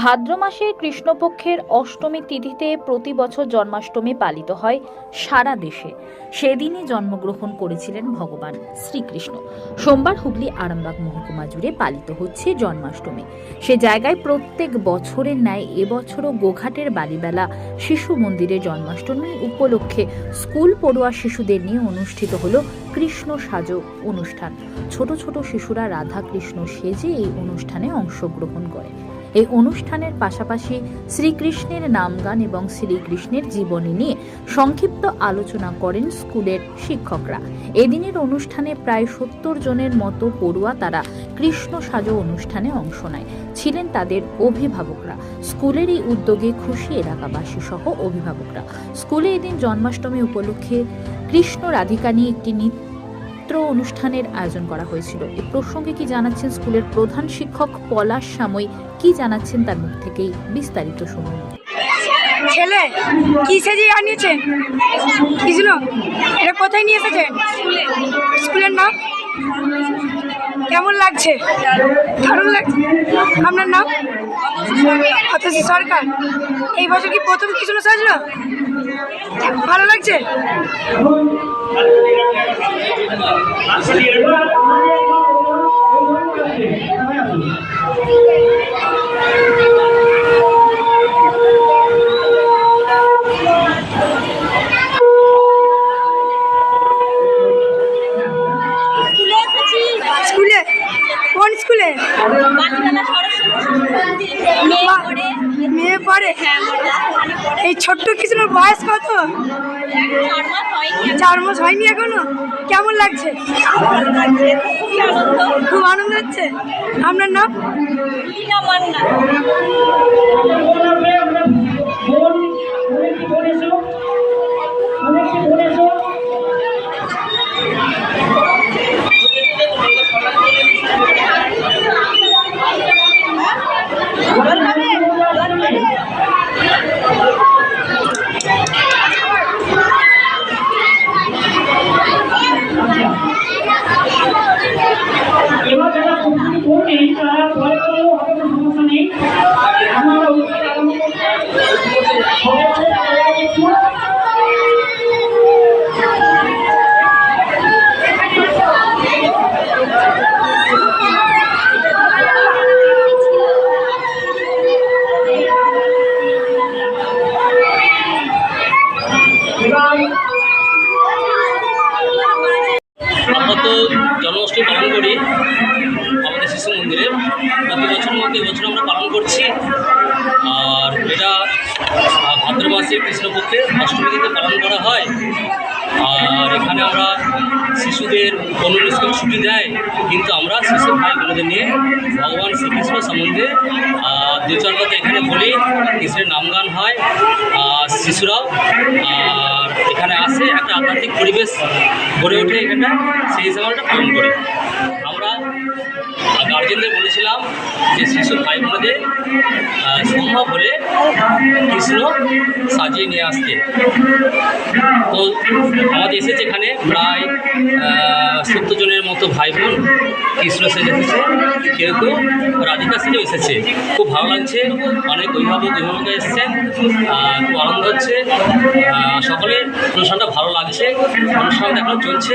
ভাদ্র মাসের কৃষ্ণপক্ষের অষ্টমী তিথিতে প্রতি বছর জন্মাষ্টমী পালিত হয় সারা দেশে। সেদিনই জন্মগ্রহণ করেছিলেন ভগবান শ্রীকৃষ্ণ। সোমবার হুগলি আরামবাগ মহকুমা জুড়ে পালিত হচ্ছে জন্মাষ্টমী। সে জায়গায় প্রত্যেক বছরের ন্যায় এবছরও গোঘাটের বালিবেলা শিশু মন্দিরে জন্মাষ্টমী উপলক্ষে স্কুল পড়ুয়া শিশুদের নিয়ে অনুষ্ঠিত হল কৃষ্ণ সাজো অনুষ্ঠান। ছোট ছোট শিশুরা রাধা কৃষ্ণ সেজে এই অনুষ্ঠানে অংশগ্রহণ করে। এই অনুষ্ঠানের পাশাপাশি শ্রীকৃষ্ণের নামগান এবং শ্রীকৃষ্ণের জীবনী নিয়ে সংক্ষিপ্ত আলোচনা করেন স্কুলের শিক্ষকরা। এদিনের অনুষ্ঠানে প্রায় সত্তর জনের মতো পড়ুয়া তারা কৃষ্ণ সাজো অনুষ্ঠানে অংশ নেয়। ছিলেন তাদের অভিভাবকরা। স্কুলের এই উদ্যোগে খুশি এলাকাবাসী সহ অভিভাবকরা। স্কুলে এদিন জন্মাষ্টমী উপলক্ষে কৃষ্ণ রাধিকা নিয়ে একটি নৃত্য অনুষ্ঠানের আয়োজন করা হয়েছিল। এ প্রসঙ্গে কি জানাচ্ছেন স্কুলের প্রধান শিক্ষক পলাশ সাময়ী? কি জানাচ্ছেন তার মুখ থেকেই বিস্তারিত শুনুন। ছেলে, কি সেজিয়ে আনিয়েছেন কৃষ্ণ এটা কোথায় নিয়ে এসেছেন স্কুলের নাম? কেমন লাগছে? দারুণ লাগছে। আপনার নাম? অথচ সরকার, এই বছর কি প্রথম কৃষ্ণ সাজলো? ভালো লাগছে? স্কুলে? কোন স্কুলে? মেয়ে পড়ে। এই ছোট্ট কৃষ্ণর বয়স কত? চার মাস হয়নি এখনও? কেমন লাগছে? ভালো লাগছে খুবই আনন্দ খুব আনন্দ হচ্ছে? আপনার নাম? লীলা মান্না। মাসে কৃষ্ণপক্ষে অষ্টমী তিথিতে পালন করা হয়। আর এখানে আমরা শিশুদের স্কুল ছুটি দেয়, কিন্তু আমরা শিশু ভাই বোনদের নিয়ে ভগবান শ্রীকৃষ্ণ সম্বন্ধে দু চার কথা এখানে বলি। কৃষ্ণের নামগান হয় আর শিশুরাও। আর এখানে আসে একটা আধ্যাত্মিক পরিবেশ গড়ে ওঠে এখানে সেই হিসাবে আমরা পালন করি। গার্জেনদের বলেছিলাম যে শিশু ভাই বোনদের সম্ভব হলে কৃষ্ণ সাজিয়ে নিয়ে আসতে। তো আমাদের এসেছে এখানে প্রায় সত্তর জনের মতো ভাই বোন কৃষ্ণ সেজে এসেছে কেউ কেউ রাধিকা সেজেও এসেছে। খুব ভালো লাগছে। অনেক অভিভাবক, অভিভাবকা এসেছেন খুব আনন্দ হচ্ছে। সকলের অনুষ্ঠানটা ভালো লাগছে। অনুষ্ঠান এখন চলছে।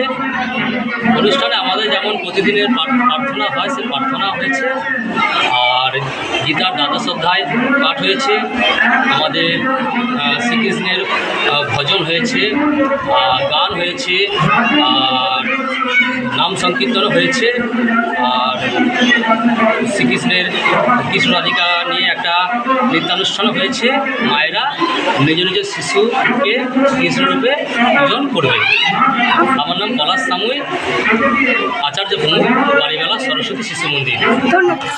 অনুষ্ঠানে আমাদের যেমন প্রতিদিনের প্রার্থনা হয় সে প্রার্থনা হয়েছে। আর গীতার দ্বাদশ অধ্যায় পাঠ হয়েছে। আমাদের শ্রীকৃষ্ণের ভজন হয়েছে গান হয়েছে, আর নাম সংকীর্তনও হয়েছে, আর শ্রীকৃষ্ণের কৃষ্ণ রাধিকা নিয়ে একটা নৃত্যানুষ্ঠানও হয়েছে, মায়েরা নিজ নিজ শিশুকে কৃষ্ণরূপে পূজন করবে। আমার নাম পলাশ সামুই, আচার্য ভূমি, বাড়িবেলা সরস্বতী শিশু মন্দির। ধন্যবাদ।